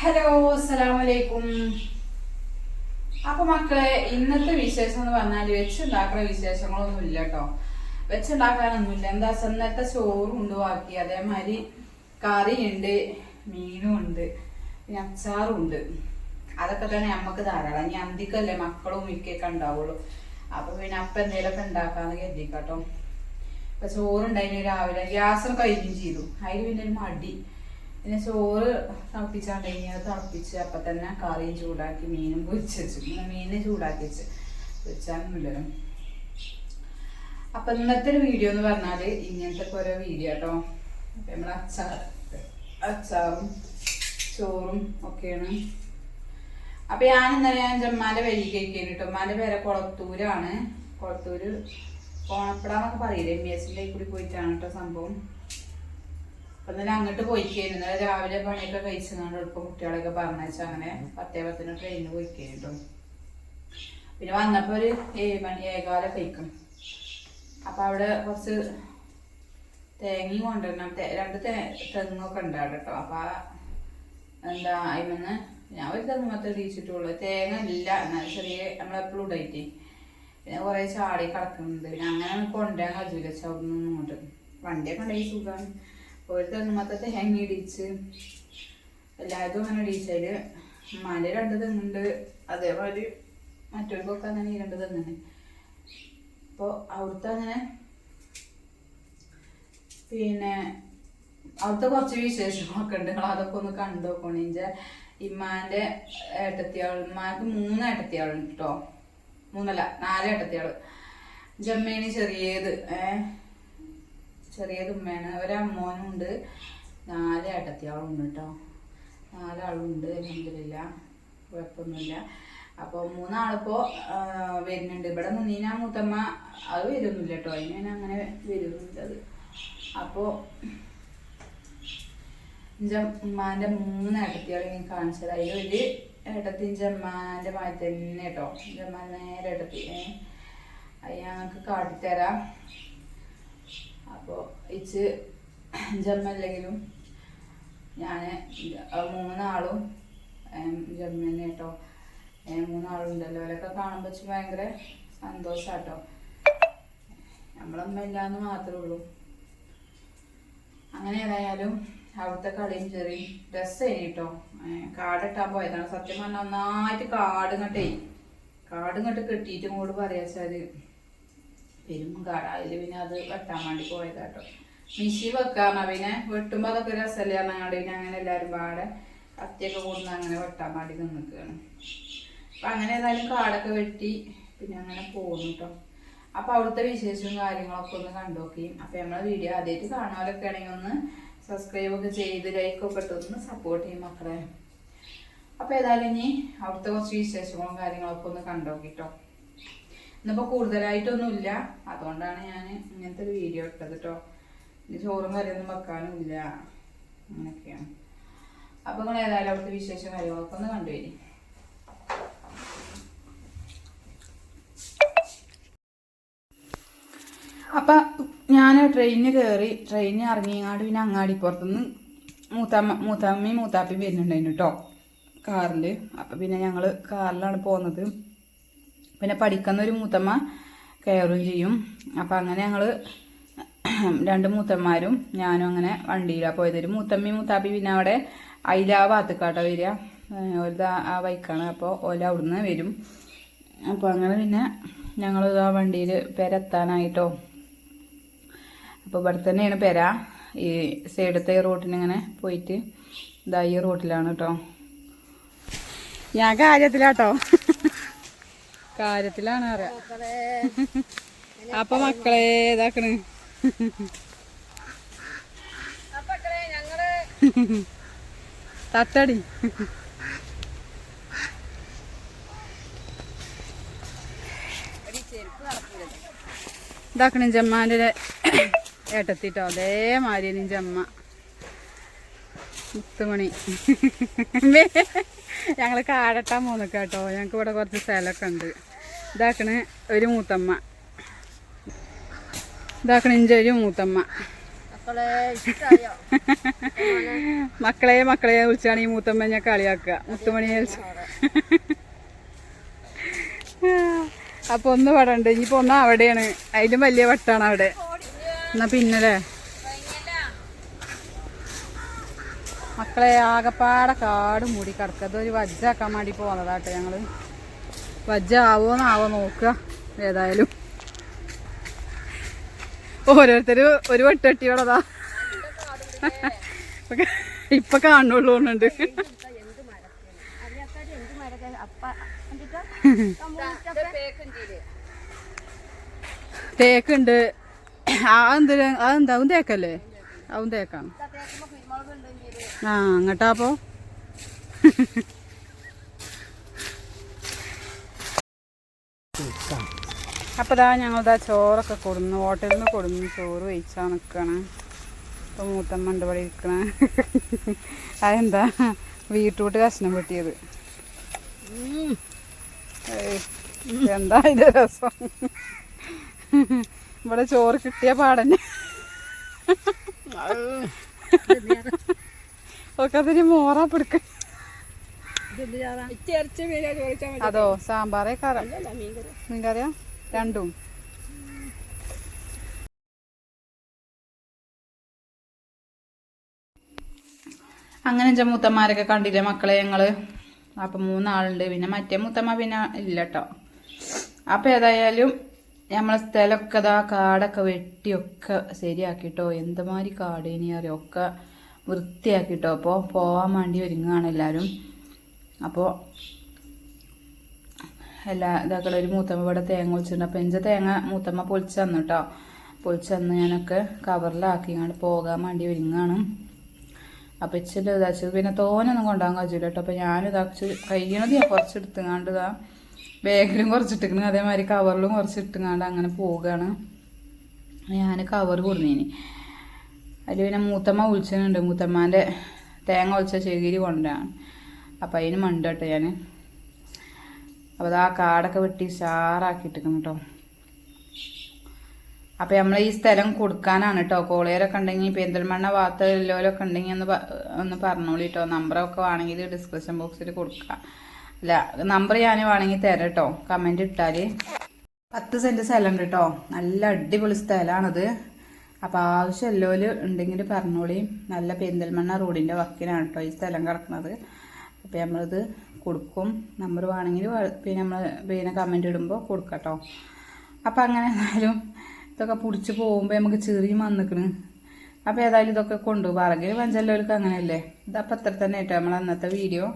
Hello അസ്സലാമലൈക്കും. അപ്പൊ മക്കളെ ഇന്നത്തെ വിശേഷം എന്ന് പറഞ്ഞാൽ വെച്ചുണ്ടാക്കുന്ന വിശേഷങ്ങളൊന്നും ഇല്ല കേട്ടോ വെച്ചുണ്ടാക്കാനൊന്നുമില്ല. എന്താ ഇന്നത്തെ ചോറും ഉണ്ട് ബാക്കി. അതേമാതിരി കറിയുണ്ട് മീനും ഉണ്ട് പിന്നെ അച്ചാറും ഉണ്ട് അതൊക്കെ തന്നെ നമുക്ക് ധാരാളം. ഇനി അന്തിക്കല്ലേ മക്കളും മിക്കൊക്കെ ഉണ്ടാവുള്ളൂ. അപ്പൊ പിന്നെ അപ്പം എന്തെങ്കിലുമൊക്കെ ഉണ്ടാക്കാന്ന് കരുതിക്കാട്ടോ. ഇപ്പൊ ചോറുണ്ടായിരുന്നു രാവിലെ. ഗ്യാസും കഴിഞ്ഞും ചെയ്തു. അതിന് പിന്നെ ഒരു മടി. പിന്നെ ചോറ് തിളപ്പിച്ചാണ്ടെങ്കിൽ അത് തിളപ്പിച്ച് അപ്പം തന്നെ കറിയും ചൂടാക്കി മീനും പൊരിച്ച് വെച്ചു. മീനും ചൂടാക്കി വെച്ച്. പൊരിച്ചാനൊന്നുമില്ലല്ലോ. അപ്പം ഇന്നത്തെ ഒരു വീഡിയോ എന്ന് പറഞ്ഞാൽ ഇങ്ങനത്തെ ഓരോ വീഡിയോ കേട്ടോ. നമ്മുടെ നമ്മളെ അച്ചാർ അച്ചാറും ചോറും ഒക്കെയാണ്. അപ്പം ഞാൻ ഇന്നലെ ഞാൻ ജമ്മാന്റെ കഴിക്കാൻ കേട്ടോ. അമ്മാന്റെ പേരെ കൊളത്തൂരാണ്. കൊളത്തൂര് ഓണപ്പെടാന്നൊക്കെ പറയില്ലേ? എം എസിന്റെ കൂടി പോയിട്ടാണ് കേട്ടോ സംഭവം. അപ്പൊ തന്നെ അങ്ങോട്ട് പോയിക്കായിരുന്നു. രാവിലെ പണിയൊക്കെ കഴിച്ചങ്ങാണ്ട് എളുപ്പം കുട്ടികളെയൊക്കെ പറഞ്ഞയച്ചു അങ്ങനെ പത്തേ പത്തിന് ട്രെയിനിന് പോയിക്കായിരുന്നു. പിന്നെ വന്നപ്പോ ഒരു ഏഴ് മണി ഏകാലം കഴിക്കും അപ്പൊ അവിടെ കുറച്ച് തേങ്ങയും കൊണ്ടുവരണം. രണ്ട് തേ- തെങ്ങൊക്കെ ഉണ്ടാവും കേട്ടോ അപ്പൊ എന്താ അതിമെന്ന് ഞാൻ ഒരു തെങ്ങ് മാത്രമേ ഇടിച്ചിട്ടുള്ളൂ. തേങ്ങ ഇല്ല. എന്നാലും ചെറിയ നമ്മളെപ്പോഴും ഇടായിട്ടേ പിന്നെ കുറെ ചാടി കിടക്കുന്നുണ്ട്. പിന്നെ അങ്ങനെ കൊണ്ടുവരാൻ കഴിച്ചില്ല ചവിടുന്നു ഇങ്ങോട്ട് വണ്ടിയൊക്കെ ഉണ്ടെങ്കിൽ സുഖമാണ്. ഒരു മൊത്തത്തെ ഹാങ് ഇടിച്ച്. എല്ലാവർക്കും അങ്ങനെ ഇടിച്ചാൽ മല രണ്ട് തെങ്ങുണ്ട്. മറ്റൊരു മറ്റവർക്കൊക്കെ അങ്ങനെ രണ്ട് തെങ്ങുണ്ട്. അപ്പോൾ അവിടുത്തെ അങ്ങനെ പിന്നെ അവിടുത്തെ കുറച്ച് വിശേഷങ്ങളൊക്കെ ഉണ്ട്. നിങ്ങൾ അതൊക്കെ ഒന്ന് കണ്ടു നോക്കണം. ഇഞ്ച ഇമ്മാന്റെ ഏട്ടത്തിയാൾ ഇമ്മാർക്ക് മൂന്ന് ഏട്ടത്തിയാളുണ്ട് കേട്ടോ മൂന്നല്ല നാല് ഏട്ടത്തിയാൾ. ജമ്മേനി ചെറിയത് ഏ ചെറിയത് ഉമ്മയാണ് ഒരമ്മോനും ഉണ്ട് നാല് ഏട്ടത്തിയാളും ഉണ്ട് കേട്ടോ നാലാളുണ്ട്. അലഹമില്ല കുഴപ്പമൊന്നുമില്ല. അപ്പോൾ മൂന്നാളിപ്പോൾ വരുന്നുണ്ട്. ഇവിടെ മുന്നീന മൂത്തമ്മ. അത് വരുന്നില്ല കേട്ടോ അതിന് തന്നെ അങ്ങനെ വരുന്നുണ്ടത് അപ്പോൾ ഉമ്മാന്റെ മൂന്ന് ഏട്ടത്തികളെ ഞാൻ കാണിച്ചത്. അതിൽ ഒരു ഏട്ടത്തി ജമ്മാന്റെ മായി തന്നെ കേട്ടോ ജമ്മാൻ നേരെ ഏട്ടത്തി. ഏ അത് ഞങ്ങൾക്ക് കാട്ടിത്തരാം. അപ്പോൾ ഇച്ച് ജമ്മല്ലെങ്കിലും ഞാൻ മൂന്നാളും ജമ്മന്നെ കേട്ടോ മൂന്നാളുണ്ടല്ലോ. അവരൊക്കെ കാണുമ്പോൾ വെച്ച് ഭയങ്കര സന്തോഷാട്ടോ. നമ്മളമ്മ ഇല്ലാന്ന് മാത്രമേ ഉള്ളൂ. അങ്ങനെ ഏതായാലും അവിടുത്തെ കളിയും ചെറിയ രസമായി കേട്ടോ കാടിട്ടാൻ പോയതാണ്. സത്യം പറഞ്ഞാൽ നന്നായിട്ട് കാട് ഇങ്ങോട്ടേ കാട് ഇങ്ങോട്ട് കെട്ടിയിട്ടും കൂടെ പറയാച്ചാൽ പെരും അതിൽ പിന്നെ അത് വെട്ടാൻ വേണ്ടി പോയത് കേട്ടോ മിഷി വെക്കാന്ന പിന്നെ വെട്ടുമ്പോ അതൊക്കെ രസമല്ലേ പറഞ്ഞാണ്ട് അങ്ങനെ എല്ലാരും പാടെ കത്തിയൊക്കെ കൂടുന്ന അങ്ങനെ വെട്ടാൻ വേണ്ടി നിന്നിക്കുകയാണ് അപ്പൊ അങ്ങനെ ഏതായാലും കാടൊക്കെ വെട്ടി പിന്നെ അങ്ങനെ പോകുന്നു കേട്ടോ അപ്പൊ അവിടുത്തെ വിശേഷവും കാര്യങ്ങളൊക്കെ ഒന്ന് കണ്ടോക്കി. അപ്പൊ നമ്മളെ വീഡിയോ ആദ്യമായിട്ട് കാണാനൊക്കെ ആണെങ്കിൽ ഒന്ന് സബ്സ്ക്രൈബ് ഒക്കെ ചെയ്ത് ലൈക്ക് ഒക്കെ ഇട്ട് ഒന്ന് സപ്പോർട്ട് ചെയ്യും മക്കളെ. അപ്പൊ ഏതായാലും ഇനി അവിടുത്തെ കുറച്ച് വിശേഷങ്ങളും കാര്യങ്ങളൊക്കെ ഒന്ന് കണ്ടോക്കിട്ടോ ഇന്നിപ്പോ കൂടുതലായിട്ടൊന്നും ഇല്ല അതുകൊണ്ടാണ് ഞാൻ ഇങ്ങനത്തെ ഒരു വീഡിയോ ഇട്ടത് കേട്ടോ ഇനി ചോറും കറിയൊന്നും വെക്കാനും ഇല്ല അങ്ങനെയൊക്കെയാണ്. അപ്പൊ നിങ്ങൾ ഏതായാലും അവിടുത്തെ വിശേഷം കാര്യങ്ങളൊക്കെ ഒന്ന് കണ്ടുവരി അപ്പൊ ഞാൻ ട്രെയിനിന് കയറി ട്രെയിനിന് ഇറങ്ങിയങ്ങാണ്ട് പിന്നെ അങ്ങാടിപ്പുറത്തുനിന്ന് മൂത്തമ്മ മൂത്തമ്മയും മൂത്താപ്പയും വരുന്നുണ്ടായിരുന്നു കേട്ടോ കാറിൽ അപ്പം പിന്നെ ഞങ്ങൾ കാറിലാണ് പോകുന്നത് പിന്നെ പഠിക്കുന്ന ഒരു മൂത്തമ്മ കയറും ചെയ്യും. അപ്പം അങ്ങനെ ഞങ്ങൾ രണ്ട് മൂത്തന്മാരും ഞാനും അങ്ങനെ വണ്ടിയിലാണ് പോയത്. ഒരു മൂത്തമ്മയും മൂത്താപ്പി പിന്നെ അവിടെ അയില ഭാഗത്തേക്കാട്ടോ വരിക. ഒരു ആ ബൈക്കാണ്. അപ്പോൾ ഓല അവിടുന്ന് വരും. അപ്പോൾ അങ്ങനെ പിന്നെ ഞങ്ങൾ ആ വണ്ടിയിൽ പെരെത്താനായിട്ടോ. അപ്പോൾ ഇവിടെ തന്നെയാണ് പെര. ഈ സൈഡത്തെ റോട്ടിനിങ്ങനെ പോയിട്ട് ഇതാ ഈ റോട്ടിലാണ് കേട്ടോ ഞാൻ കാര്യത്തിലാട്ടോ. കാര്യത്തിലാണ് അറിയാം അപ്പൊ മക്കളെ ഇതാക്കണ്. തട്ടടി ഇതാക്കണ ജമ്മാന്റെ ഏട്ടത്തിട്ടോ. അതേമാതിരി ജമ്മ. മുത്തുമണി. ഞങ്ങൾ കാടട്ടാൻ കേട്ടോ ഞങ്ങൾക്ക് ഇവിടെ കുറച്ച് സ്ഥലമൊക്കെ ഉണ്ട്. ഇതാക്കണ് ഒരു മൂത്തമ്മ. ഇതാക്കണ ഇഞ്ച ഒരു മൂത്തമ്മ. മക്കളെ മക്കളെ വിളിച്ചാണ് ഈ മൂത്തമ്മ ഞാൻ കളിയാക്കുക. മുത്തുമണി അപ്പൊ ഒന്ന് പടണ്ട്. ഇനിയിപ്പോ ഒന്ന് അവിടെയാണ്. അതിലും വലിയ വട്ടാണ് അവിടെ. എന്നാ പിന്നല്ലേ? മക്കളെ ആകപ്പാടെ കാട് മൂടി കിടക്കുക ഒരു വജ്ജാക്കാൻ വേണ്ടി പോന്നതാട്ടെ ഞങ്ങൾ വജ്ജാവോന്നാവോ നോക്കുക. ഏതായാലും. ഓരോരുത്തര് ഒരു വട്ടട്ടിയോടതാ ഇപ്പൊ കാണുള്ളൂ കണ്ടിട്ടോ തേക്കുണ്ട്. ആ എന്തിന് അതെന്താ അവൻ തേക്കല്ലേ? അവൻ തേക്കാണ്. ആ അങ്ങട്ടാപ്പോ അപ്പൊ ദാ ഞങ്ങളിതാ ചോറൊക്കെ കൊടുന്നു ഹോട്ടലിൽ നിന്ന് കൊടുന്നു ചോറ് കഴിച്ചാ നിൽക്കണം ഇപ്പം മൂത്തമ്മ ഉണ്ട് ഇവിടെ ഇരിക്കണ. അതെന്താ? വീട്ടൂട്ട് കഷ്ണം പെട്ടിയത് എന്താ ഇത് രസം? ഇവിടെ ചോറ് കിട്ടിയ പാടന്നെ. ഒക്കെ അതിന് മോറാ പിടിക്ക. അതോ സാമ്പാറേ കറ മീൻ കറിയാ? രണ്ടും. അങ്ങനെ എന്റെ മൂത്തമാരൊക്കെ കണ്ടില്ലേ മക്കളെ ഞങ്ങൾ? അപ്പം മൂന്നാളുണ്ട്. പിന്നെ മറ്റേ മൂത്തമ്മ പിന്നെ ഇല്ല കേട്ടോ അപ്പം ഏതായാലും നമ്മളെ സ്ഥലമൊക്കെ ഇതാ കാടൊക്കെ വെട്ടിയൊക്കെ ശരിയാക്കിട്ടോ. എന്തുമാതിരി ഇനി അറിയോ? ഒക്കെ വൃത്തിയാക്കിട്ടോ. അപ്പോൾ പോവാൻ വേണ്ടി ഒരുങ്ങുകയാണ് എല്ലാവരും അപ്പോൾ എല്ലാ ഇതാക്കളെ ഒരു മൂത്തമ്മ ഇവിടെ തേങ്ങ ഒഴിച്ചിട്ടുണ്ട് അപ്പം എന്റെ തേങ്ങ മൂത്തമ്മ പൊളിച്ച് തന്നു കേട്ടോ പൊളിച്ച് തന്ന് ഞാനൊക്കെ കവറിലാക്കി ഇങ്ങോട്ട് പോകാൻ വേണ്ടി ഒരുങ്ങാണ്. അപ്പം ഇച്ചിരി ഇതാച്ചു പിന്നെ തോനൊന്നും കൊണ്ടുപോകാൻ കഴിച്ചില്ല കേട്ടോ അപ്പം ഞാൻ ഇതാച്ച് കഴിയണത് ഞാൻ കുറച്ചെടുത്തുങ്ങാണ്ട് ഇതാ ബാഗിലും കുറച്ചിട്ടിക്കണ്. അതേമാതിരി കവറിലും കുറച്ചിട്ടുങ്ങാണ്ട് അങ്ങനെ പോവുകയാണ് ഞാൻ കവർ കൊടുന്നേനി. അതിൽ പിന്നെ മൂത്തമ്മ വിളിച്ചിട്ടുണ്ട് മൂത്തമ്മാന്റെ തേങ്ങ ഒളിച്ച ചെകിരി കൊണ്ടാണ്. അപ്പം അതിന് മണ്ട് കേട്ടോ ഞാൻ അപ്പോൾ ആ കാടൊക്കെ വെട്ടി ഉഷാറാക്കിയിട്ടിരിക്കണം കേട്ടോ അപ്പോൾ നമ്മൾ ഈ സ്ഥലം കൊടുക്കാനാണ് കേട്ടോ കോളേരൊക്കെ ഉണ്ടെങ്കിൽ പെരിന്തൽമണ്ണ ഭാഗത്ത് എല്ലോലൊക്കെ ഉണ്ടെങ്കിൽ ഒന്ന് ഒന്ന് പറഞ്ഞോളി കേട്ടോ നമ്പറൊക്കെ വേണമെങ്കിൽ ഡിസ്ക്രിപ്ഷൻ ബോക്സിൽ കൊടുക്കുക അല്ല നമ്പർ ഞാൻ വേണമെങ്കിൽ തരാം കേട്ടോ കമന്റ് ഇട്ടാൽ പത്ത് സെന്റ് സ്ഥലമുണ്ട് കേട്ടോ നല്ല അടിപൊളി സ്ഥലമാണത് അപ്പോൾ എല്ലാവരും ഉണ്ടെങ്കിൽ പറഞ്ഞോളി. നല്ല പെരിന്തൽമണ്ണ റോഡിന്റെ വക്കിനാണ് കേട്ടോ ഈ സ്ഥലം കിടക്കുന്നത് അപ്പോൾ നമ്മളിത് കൊടുക്കും. നമ്പർ വേണമെങ്കിൽ പിന്നെ നമ്മൾ പിന്നെ കമന്റ് ഇടുമ്പോൾ കൊടുക്കാം കേട്ടോ അപ്പോൾ അങ്ങനെ എന്തായാലും ഇതൊക്കെ പിടിച്ച് പോകുമ്പോൾ നമുക്ക് ചെറിയ വന്നിക്കണ്. അപ്പോൾ ഏതായാലും ഇതൊക്കെ കൊണ്ടുപോകും. പറകിൽ പഞ്ചല്ലോർക്ക് അങ്ങനെയല്ലേ? ഇതപ്പോൾ അത്ര തന്നെ കേട്ടോ നമ്മൾ അന്നത്തെ വീഡിയോ